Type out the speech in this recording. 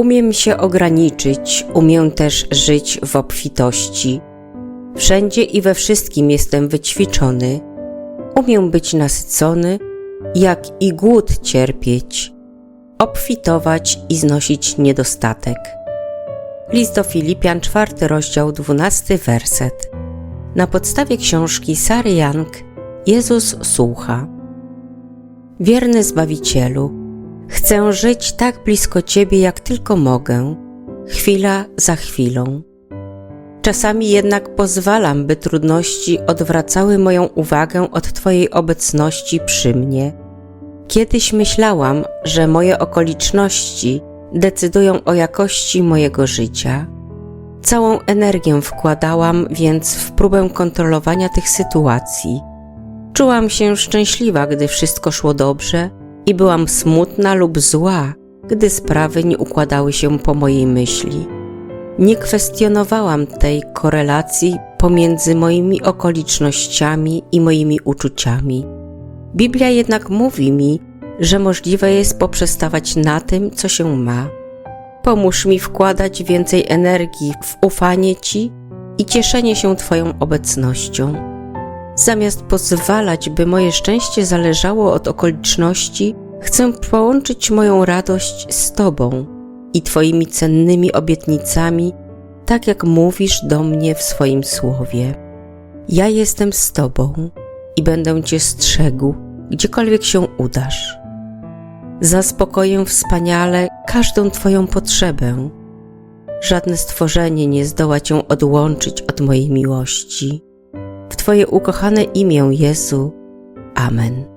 Umiem się ograniczyć, umiem też żyć w obfitości. Wszędzie i we wszystkim jestem wyćwiczony. Umiem być nasycony, jak i głód cierpieć, obfitować i znosić niedostatek. List do Filipian, czwarty rozdział, dwunasty werset. Na podstawie książki Sary Young Jezus słucha. Wierny Zbawicielu, chcę żyć tak blisko Ciebie, jak tylko mogę, chwila za chwilą. Czasami jednak pozwalam, by trudności odwracały moją uwagę od Twojej obecności przy mnie. Kiedyś myślałam, że moje okoliczności decydują o jakości mojego życia. Całą energię wkładałam więc w próbę kontrolowania tych sytuacji. Czułam się szczęśliwa, gdy wszystko szło dobrze, i byłam smutna lub zła, gdy sprawy nie układały się po mojej myśli. Nie kwestionowałam tej korelacji pomiędzy moimi okolicznościami i moimi uczuciami. Biblia jednak mówi mi, że możliwe jest poprzestawać na tym, co się ma. Pomóż mi wkładać więcej energii w ufanie Ci i cieszenie się Twoją obecnością. Zamiast pozwalać, by moje szczęście zależało od okoliczności, chcę połączyć moją radość z Tobą i Twoimi cennymi obietnicami, tak jak mówisz do mnie w swoim słowie. Ja jestem z Tobą i będę Cię strzegł, gdziekolwiek się udasz. Zaspokoję wspaniale każdą Twoją potrzebę. Żadne stworzenie nie zdoła Cię odłączyć od mojej miłości. W Twoje ukochane imię Jezu. Amen.